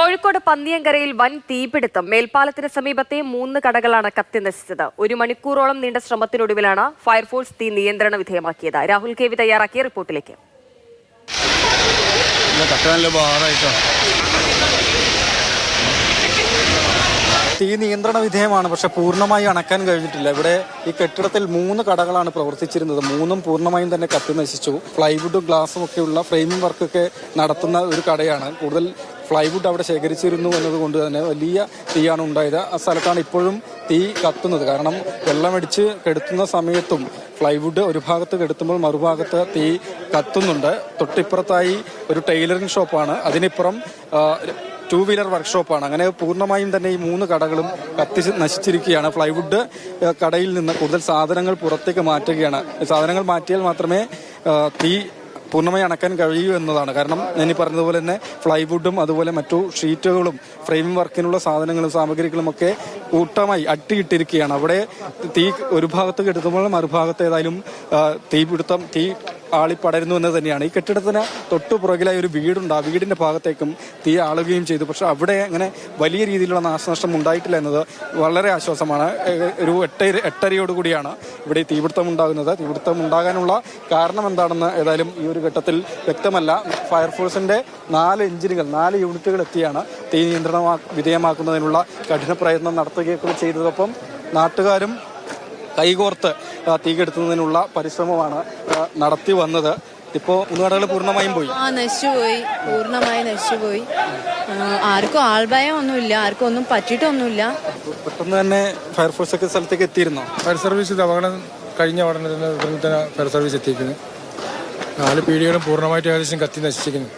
കോഴിക്കോട് പന്നിയങ്കരയിൽ വൻ തീപിടുത്തം. മേൽപ്പാലത്തിന് സമീപത്തെ മൂന്ന് കടകളാണ് കത്തി നശിച്ചത് ഒരു മണിക്കൂറോളം നീണ്ട ശ്രമത്തിനൊടുവിലാണ് ഫയർഫോഴ്സ് തീ നിയന്ത്രണ വിധേയമാക്കിയത്. രാഹുൽ കെ വി തയ്യാറാക്കിയ റിപ്പോർട്ടിലേക്ക്. തീ നിയന്ത്രണ വിധേയമാണ്. പക്ഷെ പൂർണമായി അണക്കാൻ കഴിഞ്ഞിട്ടില്ല. ഇവിടെ ഈ കെട്ടിടത്തിൽ മൂന്ന് കടകളാണ് പ്രവർത്തിച്ചിരുന്നത്. മൂന്നും പൂർണമായും തന്നെ കത്തി നശിച്ചു പ്ലൈവുഡും ഗ്ലാസും ഒക്കെയുള്ള ഫ്രെയിമിംഗ് വർക്കൊക്കെ നടത്തുന്ന ഒരു കടയാണ്. കൂടുതൽ പ്ലൈവുഡ് അവിടെ ശേഖരിച്ചിരുന്നു എന്നതുകൊണ്ട് തന്നെ വലിയ തീയാണ് ഉണ്ടായത്. ആ സ്ഥലത്താണ് ഇപ്പോഴും തീ കത്തുന്നത്. കാരണം വെള്ളമടിച്ച് കെടുത്തുന്ന സമയത്തും പ്ലൈവുഡ് ഒരു ഭാഗത്ത് കെടുത്തുമ്പോൾ മറുഭാഗത്ത് തീ കത്തുന്നുണ്ട്. തൊട്ടിപ്പുറത്തായി ഒരു ടൈലറിംഗ് ഷോപ്പാണ് അതിനിപ്പുറം ടു വീലർ വർക്ക്ഷോപ്പാണ് അങ്ങനെ പൂർണമായും തന്നെ ഈ മൂന്ന് കടകളും കത്തിച്ച് നശിച്ചിരിക്കുകയാണ്. പ്ലൈവുഡ് കടയിൽ നിന്ന് കൂടുതൽ സാധനങ്ങൾ പുറത്തേക്ക് മാറ്റുകയാണ്. സാധനങ്ങൾ മാറ്റിയാൽ മാത്രമേ തീ പൂർണമായി അണക്കാൻ കഴിയൂ എന്നതാണ്. കാരണം ഞാൻ ഈ പറഞ്ഞതുപോലെ തന്നെ ഫ്ലൈവുഡും അതുപോലെ മറ്റു ഷീറ്റുകളും ഫ്രെയിം വർക്കിനുള്ള സാധനങ്ങളും സാമഗ്രികളും ഒക്കെ കൂട്ടമായി അട്ടിയിട്ടിരിക്കുകയാണ്. അവിടെ തീ ഒരു ഭാഗത്ത് കെടുത്തുമ്പോൾ മറുഭാഗത്ത് ഏതായാലും തീപിടുത്തം തീ ആളിപ്പടരുന്നു എന്ന് തന്നെയാണ്. ഈ കെട്ടിടത്തിന് തൊട്ടു പുറകിലായി ഒരു വീടുണ്ട്. ആ വീടിന്റെ ഭാഗത്തേക്കും തീ ആളുകയും ചെയ്തു. പക്ഷെ അവിടെ അങ്ങനെ വലിയ രീതിയിലുള്ള നാശനഷ്ടം ഉണ്ടായിട്ടില്ല എന്നത് വളരെ ആശ്വാസമാണ്. ഒരു എട്ടര എട്ടരയോട് കൂടിയാണ് ഇവിടെ തീപിടുത്തം ഉണ്ടാകുന്നത്. തീപിടുത്തം ഉണ്ടാകാനുള്ള കാരണം എന്താണെന്ന് ഏതായാലും ഈ ഒരു ഘട്ടത്തിൽ വ്യക്തമല്ല. ഫയർഫോഴ്സിന്റെ നാല് എഞ്ചിനുകൾ നാല് യൂണിറ്റുകൾ എത്തിയാണ് തീ നിയന്ത്രണ വിധേയമാക്കുന്നതിനുള്ള കഠിന പ്രയത്നം നടത്തുകയൊക്കെ ചെയ്തതൊപ്പം നാട്ടുകാരും കൈകോർത്ത് തീകെടുത്തുന്നതിനുള്ള തീ കെടുത്തുന്നതിനുള്ള പരിശ്രമമാണ് നടത്തി വന്നത്. ഇപ്പോ മൂന്നുകടകൾ പൂർണമായും പോയി. ആ നശിച്ചുപോയി പൂർണമായി നശിച്ചുപോയി ആർക്കും ആൾഭയം ഒന്നുമില്ല ആർക്കും ഒന്നും പറ്റിയിട്ടൊന്നുമില്ല. പെട്ടെന്ന് തന്നെ ഫയർഫോഴ്സ് ഒക്കെ സ്ഥലത്തേക്ക് എത്തിയിരുന്നോ? ഫയർ സർവീസ് ഇത് അപകടം കഴിഞ്ഞ ഉടനെ തന്നെ ഫയർ സർവീസ് എത്തിയിരിക്കുന്നു. നാല് പീടികളും പൂർണമായിട്ട് ഏകദേശം കത്തി നശിച്ചിരിക്കുന്നു.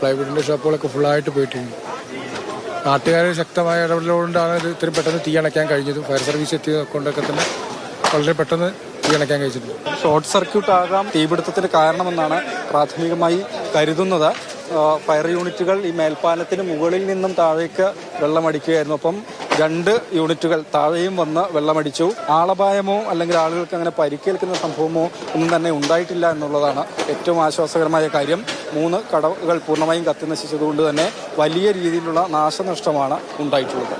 പ്ലൈവുഡിന്റെ ഷോപ്പുകളൊക്കെ ഫുള്ളായിട്ട് പോയിട്ടുണ്ട് നാട്ടുകാർ ശക്തമായ ഇടപെടലുകൊണ്ടാണ് ഇത് ഇത്രയും പെട്ടെന്ന് തീ അണയ്ക്കാൻ കഴിഞ്ഞത്. ഫയർ സർവീസ് എത്തിയത് കൊണ്ടൊക്കെ തന്നെ വളരെ പെട്ടെന്ന് തീ അണയ്ക്കാൻ കഴിച്ചിട്ടുണ്ട്. ഷോർട്ട് സർക്യൂട്ട് ആകാം. തീപിടുത്തത്തിന് കാരണമെന്നാണ് പ്രാഥമികമായി കരുതുന്നത്. ഫയർ യൂണിറ്റുകൾ ഈ മേൽപ്പാലത്തിന് മുകളിൽ നിന്നും താഴേക്ക് വെള്ളമടിക്കുകയായിരുന്നു. അപ്പം രണ്ട് യൂണിറ്റുകൾ താഴെയും വന്ന് വെള്ളമടിച്ചു. ആളപായമോ അല്ലെങ്കിൽ ആളുകൾക്ക് അങ്ങനെ പരിക്കേൽക്കുന്ന സംഭവമോ ഒന്നും തന്നെ ഉണ്ടായിട്ടില്ല എന്നുള്ളതാണ് ഏറ്റവും ആശ്വാസകരമായ കാര്യം. മൂന്ന് കടകൾ പൂർണമായും കത്തി നശിച്ചതുകൊണ്ട് തന്നെ വലിയ രീതിയിലുള്ള നാശനഷ്ടമാണ് ഉണ്ടായിട്ടുള്ളത്.